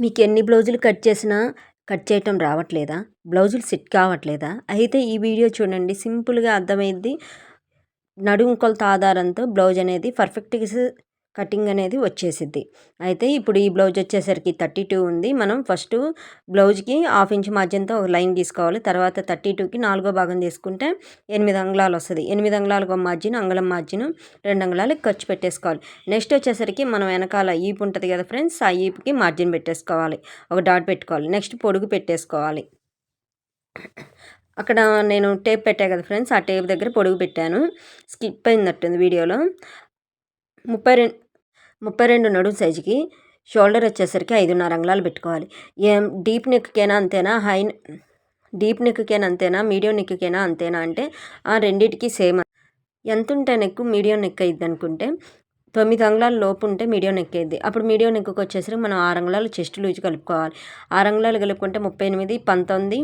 మీకు ఎన్ని బ్లౌజులు కట్ చేసినా కట్ చేయటం రావట్లేదా? బ్లౌజులు సెట్ కావట్లేదా? అయితే ఈ వీడియో చూడండి. సింపుల్గా అర్థమైద్ది. నడుము కొలత ఆధారంతో బ్లౌజ్ అనేది పర్ఫెక్ట్గా కటింగ్ అనేది వచ్చేసిద్ది. అయితే ఇప్పుడు ఈ బ్లౌజ్ వచ్చేసరికి థర్టీ టూ ఉంది. మనం ఫస్ట్ బ్లౌజ్కి హాఫ్ ఇంచ్ మార్జిన్తో ఒక లైన్ తీసుకోవాలి తర్వాత థర్టీ టూకి నాలుగో భాగం తీసుకుంటే ఎనిమిది అంగుళాలు వస్తుంది. ఎనిమిది అంగుళాలకు మార్జిన్ అంగుళం మార్జిన్ రెండు అంగుళాలకు ఖర్చు పెట్టేసుకోవాలి. నెక్స్ట్ వచ్చేసరికి మనం వెనకాల ఈపు ఉంటుంది కదా ఫ్రెండ్స్ ఆ ఈపుకి మార్జిన్ పెట్టేసుకోవాలి. ఒక డాట్ పెట్టుకోవాలి. నెక్స్ట్ పొడుగు పెట్టేసుకోవాలి. అక్కడ నేను టేప్ పెట్టా కదా ఫ్రెండ్స్ ఆ టేప్ దగ్గర పొడుగు పెట్టాను. స్కిప్ అయినట్టుంది వీడియోలో. ముప్పై రెండు ముప్పై రెండు నడుం సైజుకి షోల్డర్ వచ్చేసరికి ఐదున్నర అంగుళాలు పెట్టుకోవాలి. ఏం డీప్ నెక్కైనా అంతేనా? హై డీప్ నెక్కైనా అంతేనా? మీడియం నెక్కైనా అంతేనా అంటే ఆ రెండింటికి సేమ్. ఎంత ఉంటే నెక్కు మీడియం నెక్ అయ్యిద్ది అనుకుంటే తొమ్మిది అంగుళాల లోపు ఉంటే మీడియం నెక్ అయ్యిద్ది అప్పుడు మీడియం నెక్కు వచ్చేసరికి మనం ఆరు అంగుళాలు చెస్ట్ లూజ్ కలుపుకోవాలి. ఆరు అంగుళాలు కలుపుకుంటే ముప్పై ఎనిమిది పంతొమ్మిది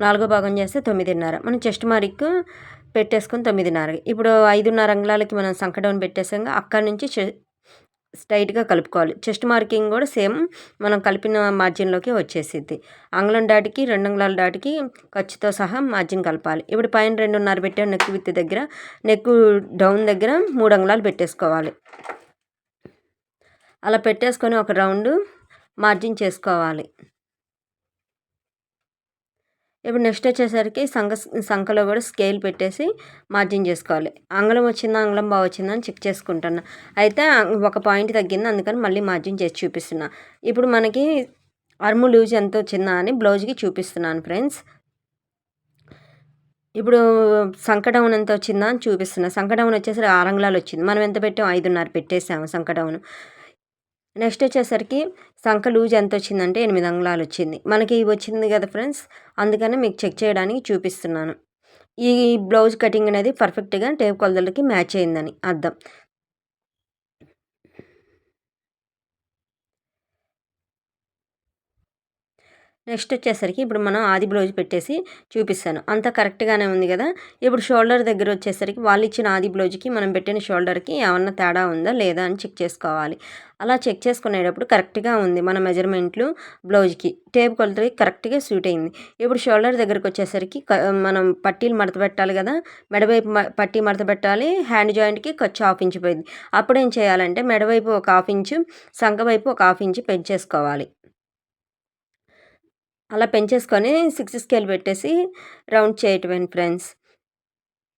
నాలుగో భాగం చేస్తే తొమ్మిదిన్నర. మనం చెస్ట్ మారిక్ పెట్టేసుకొని తొమ్మిదిన్నర ఇప్పుడు ఐదున్నర అంగుళాలకి మనం సంకడౌన్ పెట్టేసాక అక్కడి నుంచి స్ట్రైట్గా కలుపుకోవాలి. చెస్ట్ మార్కింగ్ కూడా సేమ్ మనం కలిపిన మార్జిన్లోకి వచ్చేసిద్ది. అంగుళం డాటికి రెండు అంగుళాల డాటికి ఖర్చుతో సహా మార్జిన్ కలపాలి. ఇప్పుడు పైన రెండున్నర పెట్టే నెక్ విత్ దగ్గర నెక్ డౌన్ దగ్గర మూడు అంగుళాలు పెట్టేసుకోవాలి. అలా పెట్టేసుకొని ఒక రౌండ్ మార్జిన్ చేసుకోవాలి. ఇప్పుడు నెక్స్ట్ వచ్చేసరికి సంఖ సంఖలో కూడా స్కేల్ పెట్టేసి మార్జిన్ చేసుకోవాలి. ఆంగ్లం వచ్చిందా ఆంగ్లం బాగా వచ్చిందా అని చెక్ చేసుకుంటున్నా. అయితే ఒక పాయింట్ తగ్గింది అందుకని మళ్ళీ మార్జిన్ చేసి చూపిస్తున్నా. ఇప్పుడు మనకి అర్ము లూజ్ ఎంత వచ్చిందా అని బ్లౌజ్కి చూపిస్తున్నాను ఫ్రెండ్స్. ఇప్పుడు సంకటౌన్ ఎంత వచ్చిందా అని చూపిస్తున్నా. సంకటౌన్ వచ్చేసరికి ఆరంగుళాలు వచ్చింది. మనం ఎంత పెట్టాం? ఐదున్నర పెట్టేసాము సంకటౌన్ నెక్స్ట్ వచ్చేసరికి సంఖ లూజ్ ఎంత వచ్చిందంటే ఎనిమిది అంగుళాలు వచ్చింది. మనకి వచ్చింది కదా ఫ్రెండ్స్? అందుకని మీకు చెక్ చేయడానికి చూపిస్తున్నాను. ఈ బ్లౌజ్ కటింగ్ అనేది పర్ఫెక్ట్గా టేప్ కొలతలకి మ్యాచ్ అయిందని అర్థం. నెక్స్ట్ వచ్చేసరికి ఇప్పుడు మనం ఆది బ్లౌజ్ పెట్టేసి చూపిస్తాను. అంత కరెక్ట్గానే ఉంది కదా? ఇప్పుడు షోల్డర్ దగ్గర వచ్చేసరికి వాళ్ళు ఇచ్చిన ఆది బ్లౌజ్కి మనం పెట్టిన షోల్డర్కి ఏమన్నా తేడా ఉందా? లేదా? అని చెక్ చేసుకోవాలి. అలా చెక్ చేసుకునేటప్పుడు కరెక్ట్గా ఉంది మన మెజర్మెంట్లు బ్లౌజ్కి. టేప్ కొలతకి కరెక్ట్గా సూట్ అయింది. ఇప్పుడు షోల్డర్ దగ్గరకు వచ్చేసరికి మనం పట్టీలు మడత పెట్టాలి కదా? మెడవైపు పట్టీ మడత పెట్టాలి. హ్యాండ్ జాయింట్కి ఖర్చు హాఫ్ ఇంచ్ పోయింది. అప్పుడు ఏం చేయాలంటే మెడవైపు ఒక హాఫ్ ఇంచు సంఖ వైపు ఒక హాఫ్ ఇంచు పెంచేసుకోవాలి. అలా పెంచేసుకొని సిక్స్ స్కేల్ పెట్టేసి రౌండ్ చేయటమే ఫ్రెండ్స్.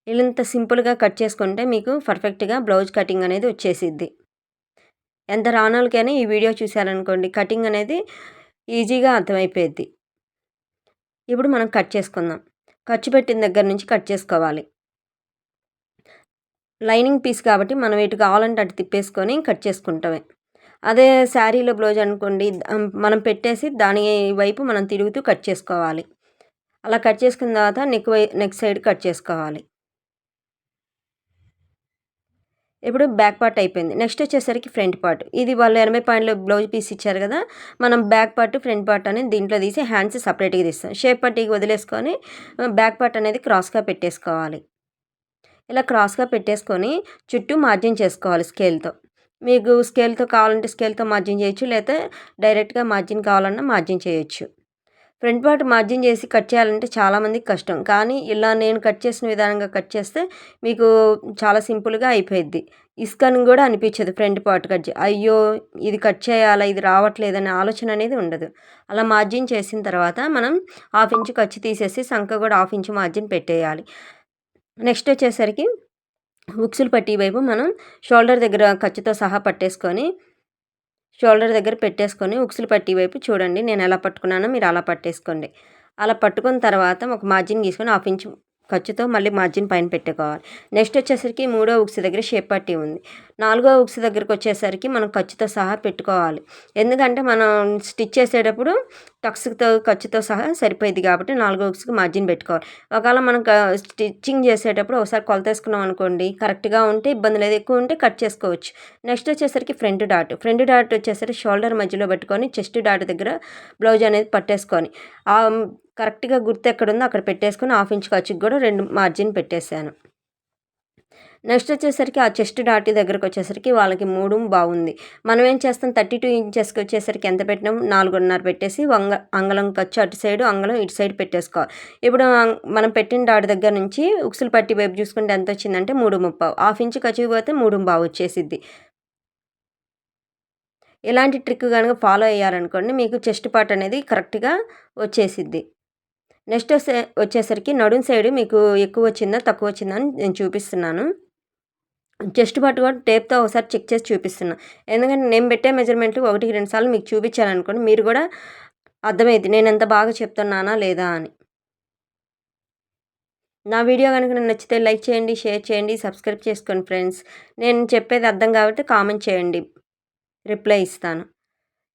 ఇంత సింపుల్గా కట్ చేసుకుంటే మీకు పర్ఫెక్ట్గా బ్లౌజ్ కటింగ్ అనేది వచ్చేసిద్ది. ఎంత రానోళ్ళకైనా ఈ వీడియో చూసారనుకోండి కటింగ్ అనేది ఈజీగా అర్థమైపోయింది ఇప్పుడు మనం కట్ చేసుకుందాం. ఖర్చు పెట్టిన దగ్గర నుంచి కట్ చేసుకోవాలి. లైనింగ్ పీస్ కాబట్టి మనం ఇటు కావాలంటే అటు తిప్పేసుకొని కట్ చేసుకుంటామే. అదే శారీలో బ్లౌజ్ అనుకోండి మనం పెట్టేసి దాని వైపు మనం తిరుగుతూ కట్ చేసుకోవాలి. అలా కట్ చేసుకున్న తర్వాత neck Y neck side cut చేసుకోవాలి. ఇప్పుడు బ్యాక్ పార్ట్ అయిపోయింది. నెక్స్ట్ వచ్చేసరికి ఫ్రంట్ పార్ట్. ఇది వాళ్ళు ఎనభై పాయింట్లో బ్లౌజ్ పీస్ ఇచ్చారు కదా మనం బ్యాక్ పార్ట్ ఫ్రంట్ పార్ట్ అనేది దీంట్లో తీసి హ్యాండ్స్ సపరేట్గా తీస్తాం. షేప్ పట్టికి వదిలేసుకొని బ్యాక్ పార్ట్ అనేది క్రాస్గా పెట్టేసుకోవాలి. ఇలా క్రాస్గా పెట్టేసుకొని చుట్టూ మార్జిన్ చేసుకోవాలి స్కేల్తో. మీకు స్కేల్తో కావాలంటే స్కేల్తో మార్జిన్ చేయొచ్చు లేదా డైరెక్ట్గా మార్జిన్ కావాలన్నా మార్జిన్ చేయొచ్చు. ఫ్రంట్ పార్ట్ మార్జిన్ చేసి కట్ చేయాలంటే చాలామందికి కష్టం. కానీ ఇలా నేను కట్ చేసిన విధానంగా కట్ చేస్తే మీకు చాలా సింపుల్గా అయిపోయిద్ది. ఇసుకని కూడా అనిపించదు ఫ్రంట్ పార్ట్ కట్ అయ్యో ఇది కట్ చేయాలా ఇది రావట్లేదనే ఆలోచన అనేది ఉండదు. అలా మార్జిన్ చేసిన తర్వాత మనం హాఫ్ ఇంచు ఖర్చు తీసేసి సంఖ కూడా హాఫ్ ఇంచు మార్జిన్ పెట్టేయాలి. నెక్స్ట్ వచ్చేసరికి హుక్స్లు పట్టి వైపు మనం షోల్డర్ దగ్గర ఖర్చుతో సహా పట్టేసుకొని షోల్డర్ దగ్గర పెట్టేసుకొని ఉక్సులు పట్టి వైపు చూడండి. నేను ఎలా పట్టుకున్నానో మీరు అలా పట్టేసుకోండి. అలా పట్టుకున్న తర్వాత ఒక మార్జిన్ తీసుకొని హాఫ్ ఇంచ్ ఖర్చుతో మళ్ళీ మార్జిన్ పైన పెట్టుకోవాలి. నెక్స్ట్ వచ్చేసరికి మూడో ఉక్స్ దగ్గర షేప్ పట్టి ఉంది. నాలుగో ఉక్స్ దగ్గరకు వచ్చేసరికి మనం ఖర్చుతో సహా పెట్టుకోవాలి. ఎందుకంటే మనం స్టిచ్ చేసేటప్పుడు టక్స్తో ఖర్చుతో సహా సరిపోయింది కాబట్టి నాలుగో ఉక్స్కి మార్జిన్ పెట్టుకోవాలి. ఒకవేళ మనం స్టిచ్చింగ్ చేసేటప్పుడు ఒకసారి కొలత వేసుకున్నాం అనుకోండి కరెక్ట్గా ఉంటే ఇబ్బంది లేదు. ఎక్కువ ఉంటే కట్ చేసుకోవచ్చు. నెక్స్ట్ వచ్చేసరికి ఫ్రంట్ డాట్ ఫ్రంట్ డాట్ వచ్చేసరికి షోల్డర్ మధ్యలో పెట్టుకొని చెస్ట్ డాట్ దగ్గర బ్లౌజ్ అనేది పట్టేసుకొని కరెక్ట్గా గుర్తు ఎక్కడుందో అక్కడ పెట్టేసుకొని హాఫ్ ఇంచ్ ఖర్చుకి కూడా రెండు మార్జిన్ పెట్టేశాను. నెక్స్ట్ వచ్చేసరికి ఆ చెస్ట్ డాటి దగ్గరకు వచ్చేసరికి వాళ్ళకి మూడు బాగుంది. మనం ఏం చేస్తాం? థర్టీ టూ ఇంచెస్కి వచ్చేసరికి ఎంత పెట్టినాం? నాలుగున్నర పెట్టేసి వంగ అంగళం ఖర్చు అటు సైడ్ అంగళం ఇటు సైడ్ పెట్టేసుకోవాలి. ఇప్పుడు మనం పెట్టిన డాటి దగ్గర నుంచి ఉక్సులు పట్టి వైపు చూసుకుంటే ఎంత వచ్చిందంటే మూడు ముప్పావు. హాఫ్ ఇంచ్ ఖర్చు పోతే మూడు బావు వచ్చేసిద్ది. ఇలాంటి ట్రిక్ కనుక ఫాలో అయ్యారనుకోండి మీకు చెస్ట్ పార్ట్ అనేది కరెక్ట్గా వచ్చేసిద్ది. నెక్స్ట్ వచ్చేసరికి నడుం సైడ్ మీకు ఎక్కువ వచ్చిందా తక్కువ వచ్చిందా అని నేను చూపిస్తున్నాను. చెస్ట్ పాటు కూడా టేప్తో ఒకసారి చెక్ చేసి చూపిస్తున్నా. ఎందుకంటే నేను పెట్టే మెజర్మెంట్లు ఒకటికి రెండు సార్లు మీకు చూపించాలనుకోండి మీరు కూడా అర్థమైంది నేను ఎంత బాగా చెప్తున్నానా లేదా అని. నా వీడియో కనుక నచ్చితే లైక్ చేయండి షేర్ చేయండి సబ్స్క్రైబ్ చేసుకోండి ఫ్రెండ్స్. నేను చెప్పేది అర్థం కాబట్టి కామెంట్ చేయండి. రిప్లై ఇస్తాను.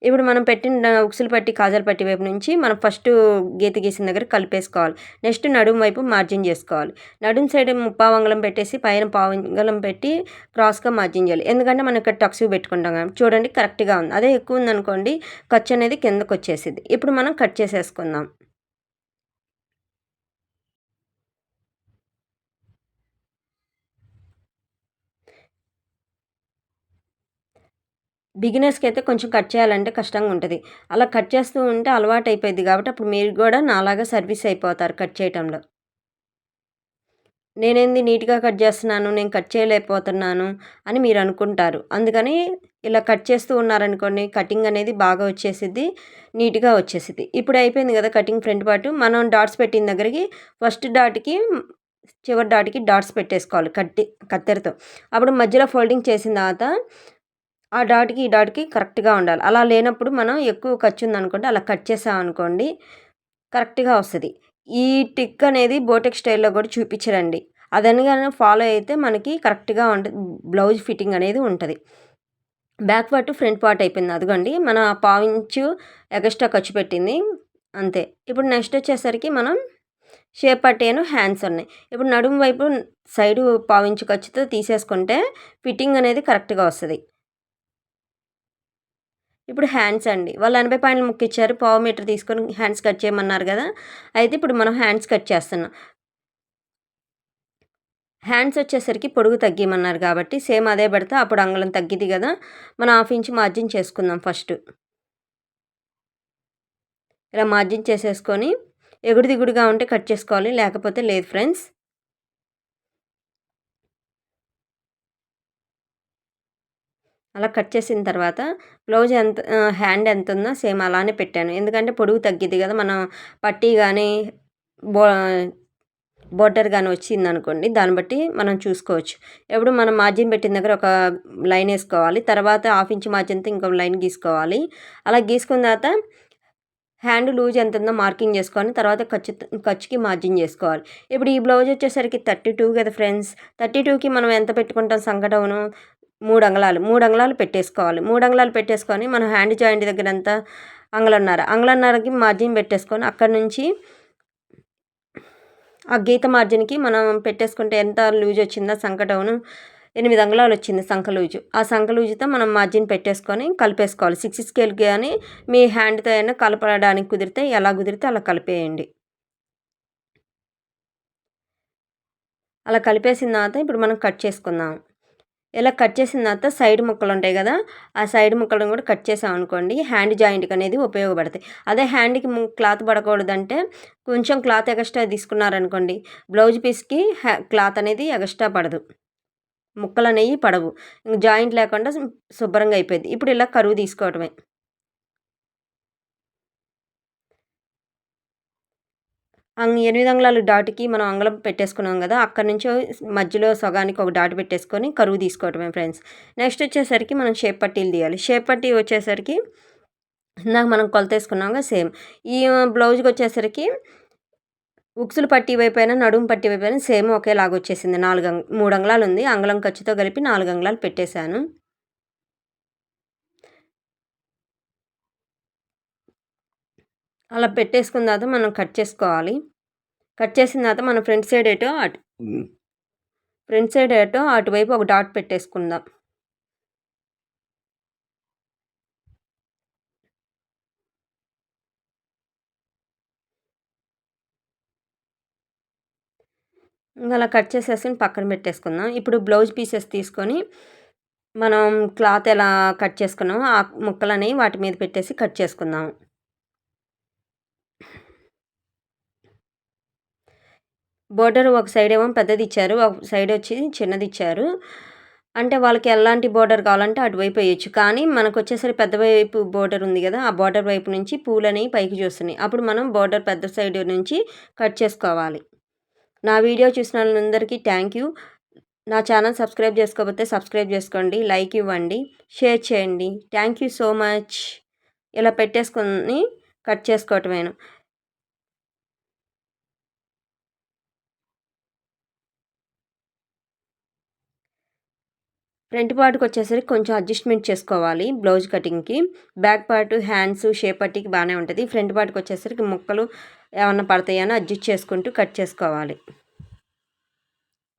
ఇప్పుడు మనం పెట్టిన ఉక్సులు పట్టి కాజాలు పట్టి వైపు నుంచి మనం ఫస్ట్ గీత గీసిన దగ్గర కలిపేసుకోవాలి. నెక్స్ట్ నడుము వైపు మార్జిన్ చేసుకోవాలి. నడుము సైడ్ ముప్పావంగళం పెట్టేసి పైన పావంగళం పెట్టి క్రాస్గా మార్జిన్ చేయాలి. ఎందుకంటే మనం ఇక్కడ టక్స్ పెట్టుకుంటాం కాబట్టి చూడండి కరెక్ట్గా ఉంది. అదే ఎక్కువ ఉందనుకోండి ఖర్చు అనేది కిందకు వచ్చేసింది ఇప్పుడు మనం కట్ చేసేసుకుందాం. బిగినర్స్కి అయితే కొంచెం కట్ చేయాలంటే కష్టంగా ఉంటుంది. అలా కట్ చేస్తూ ఉంటే అలవాటు అయిపోయింది కాబట్టి అప్పుడు మీరు కూడా నాలాగా సర్వీస్ అయిపోతారు కట్ చేయటంలో. నేనేంది నీట్గా కట్ చేస్తున్నాను నేను కట్ చేయలేకపోతున్నాను అని మీరు అనుకుంటారు. అందుకని ఇలా కట్ చేస్తూ ఉన్నారనుకోండి కటింగ్ అనేది బాగా వచ్చేసిద్ది నీట్గా వచ్చేసిద్ది. ఇప్పుడు అయిపోయింది కదా కటింగ్ ఫ్రంట్ పార్ట్. మనం డాట్స్ పెట్టిన దగ్గరికి ఫస్ట్ డాట్కి చివరి డాట్కి డాట్స్ పెట్టేసుకోవాలి కట్టి కత్తెరతో. అప్పుడు మధ్యలో ఫోల్డింగ్ చేసిన తర్వాత ఆ డాట్కి ఈ డాట్కి కరెక్ట్గా ఉండాలి. అలా లేనప్పుడు మనం ఎక్కువ ఖర్చు ఉందనుకోండి అలా కట్ చేసామనుకోండి కరెక్ట్గా వస్తుంది. ఈ టిక్ అనేది బోటెక్ స్టైల్లో కూడా చూపించరండి. అదనగానే ఫాలో అయితే మనకి కరెక్ట్గా ఉంటుంది బ్లౌజ్ ఫిట్టింగ్ అనేది ఉంటుంది. బ్యాక్ పార్ట్ ఫ్రంట్ పార్ట్ అయిపోయింది. అదిగోండి మన పావించు ఎగస్ట్రా ఖర్చు పెట్టింది. అంతే. ఇప్పుడు నెక్స్ట్ వచ్చేసరికి మనం షేప్ పట్టేను హ్యాండ్స్ ఉన్నాయి. ఇప్పుడు నడుము వైపు సైడు పావించు ఖర్చుతో తీసేసుకుంటే ఫిట్టింగ్ అనేది కరెక్ట్గా వస్తుంది. ఇప్పుడు హ్యాండ్స్ అండి. వాళ్ళు ఎనభై పాయింట్లు ముక్కిచ్చారు. పావు మీటర్ తీసుకొని హ్యాండ్స్ కట్ చేయమన్నారు కదా. అయితే ఇప్పుడు మనం హ్యాండ్స్ కట్ చేస్తున్నాం. హ్యాండ్స్ వచ్చేసరికి పొడుగు తగ్గిమన్నారు కాబట్టి సేమ్ అదే పెడితే అప్పుడు అంగళం తగ్గిది కదా. మనం హాఫ్ ఇంచ్ మార్జిన్ చేసుకుందాం ఫస్ట్ ఇలా మార్జిన్ చేసేసుకొని ఎగుడు దిగుడుగా ఉంటే కట్ చేసుకోవాలి. లేకపోతే లేదు ఫ్రెండ్స్ అలా కట్ చేసిన తర్వాత బ్లౌజ్ ఎంత హ్యాండ్ ఎంత ఉందో సేమ్ అలానే పెట్టాను. ఎందుకంటే పొడుగు తగ్గిద్ది కదా మనం పట్టీ కానీ బో బోర్డర్ కానీ వచ్చింది అనుకోండి దాన్ని బట్టి మనం చూసుకోవచ్చు. ఎప్పుడు మనం మార్జిన్ పెట్టిన దగ్గర ఒక లైన్ వేసుకోవాలి తర్వాత హాఫ్ ఇంచ్ మార్జిన్తో ఇంకో లైన్ గీసుకోవాలి. అలా గీసుకున్న తర్వాత హ్యాండ్ లూజ్ ఎంత ఉందో మార్కింగ్ చేసుకొని తర్వాత ఖర్చు ఖర్చుకి మార్జిన్ చేసుకోవాలి. ఇప్పుడు ఈ బ్లౌజ్ వచ్చేసరికి థర్టీ టూ కదా ఫ్రెండ్స్. థర్టీ టూకి మనం ఎంత పెట్టుకుంటాం సంకటవును మూడు అంగళాలు మూడు అంగళాలు పెట్టేసుకోవాలి. మూడు అంగళాలు పెట్టేసుకొని మనం హ్యాండ్ జాయింట్ దగ్గర అంతా అంగళన్నర అంగళన్నరకి మార్జిన్ పెట్టేసుకొని అక్కడ నుంచి ఆ గీత మార్జిన్కి మనం పెట్టేసుకుంటే ఎంత లూజ్ వచ్చిందో సంకటవును ఎనిమిది అంగుళాలు వచ్చింది సంఖ లూజు. ఆ సంఖ లూజుతో మనం మార్జిన్ పెట్టేసుకొని కలిపేసుకోవాలి. సిక్స్ స్కేల్ కానీ మీ హ్యాండ్తో అయినా కలపడానికి కుదిరితే ఎలా కుదిరితే అలా కలిపేయండి. అలా కలిపేసిన తర్వాత ఇప్పుడు మనం కట్ చేసుకుందాం. ఇలా కట్ చేసిన తర్వాత సైడ్ ముక్కలు ఉంటాయి కదా ఆ సైడ్ ముక్కలను కూడా కట్ చేసాం అనుకోండి. హ్యాండ్ జాయింట్కి అనేది ఉపయోగపడతాయి. అదే హ్యాండ్కి క్లాత్ పడకూడదంటే కొంచెం క్లాత్ ఎగస్ట్రా తీసుకున్నారనుకోండి బ్లౌజ్ పీస్కి క్లాత్ అనేది ఎగస్ట్రా పడదు. ముక్కలు అనేవి పడవు. జాయింట్ లేకుండా శుభ్రంగా అయిపోయింది. ఇప్పుడు ఇలా కరువు తీసుకోవటమే. ఎనిమిది అంగుళాలు డాట్కి మనం అంగళం పెట్టేసుకున్నాం కదా అక్కడ నుంచి మధ్యలో సగానికి ఒక డాట్ పెట్టేసుకొని కరువు తీసుకోవటమే ఫ్రెండ్స్. నెక్స్ట్ వచ్చేసరికి మనం షేప్ పట్టీలు తీయాలి. షేప్ పట్టీ వచ్చేసరికి ఇందాక మనం కొలత వేసుకున్నాం కదా సేమ్. ఈ బ్లౌజ్కి వచ్చేసరికి ఉక్సులు పట్టి వైపు నడుము పట్టి వైపు సేమ్ ఒకేలాగా వచ్చేసింది. నాలుగు మూడు అంగుళాలు ఉంది. అంగుళం ఖర్చుతో కలిపి నాలుగు అంగుళాలు పెట్టేశాను. అలా పెట్టేసుకున్న తర్వాత మనం కట్ చేసుకోవాలి. కట్ చేసిన తర్వాత మనం ఫ్రంట్ సైడ్ ఏటో అటు ఫ్రంట్ సైడ్ ఏటో అటువైపు ఒక డాట్ పెట్టేసుకుందాం. ఇంకా అలా కట్ చేసేసుకుని పక్కన పెట్టేసుకుందాం. ఇప్పుడు బ్లౌజ్ పీసెస్ తీసుకొని మనం క్లాత్ ఎలా కట్ చేసుకున్నామో ఆ ముక్కలని వాటి మీద పెట్టేసి కట్ చేసుకుందాం. బోర్డర్ ఒక సైడ్ ఏమో పెద్దది ఇచ్చారు ఒక సైడ్ వచ్చి చిన్నది ఇచ్చారు. అంటే వాళ్ళకి ఎలాంటి బోర్డర్ కావాలంటే అటువైపు వేయచ్చు. కానీ మనకు వచ్చేసరికి పెద్ద వైపు బోర్డర్ ఉంది కదా ఆ బోర్డర్ వైపు నుంచి పూలు అనేవి పైకి చూస్తున్నాయి. అప్పుడు మనం బోర్డర్ పెద్ద సైడ్ నుంచి కట్ చేసుకోవాలి. నా వీడియో చూసిన వాళ్ళందరికీ థ్యాంక్ యూ. నా ఛానల్ సబ్స్క్రైబ్ చేసుకోకపోతే సబ్స్క్రైబ్ చేసుకోండి లైక్ ఇవ్వండి షేర్ చేయండి. Thank you so much. ఇలా పెట్టేసుకొని కట్ చేసుకోవటమేను. ఫ్రంట్ పార్ట్కి వచ్చేసరికి కొంచెం అడ్జస్ట్మెంట్ చేసుకోవాలి బ్లౌజ్ కటింగ్కి. బ్యాక్ పార్ట్ హ్యాండ్స్ షేప్ పట్టికి బాగానే ఉంటుంది. ఫ్రంట్ పార్ట్కి వచ్చేసరికి ముక్కలు ఏమన్నా పడతాయని అడ్జస్ట్ చేసుకుంటూ కట్ చేసుకోవాలి.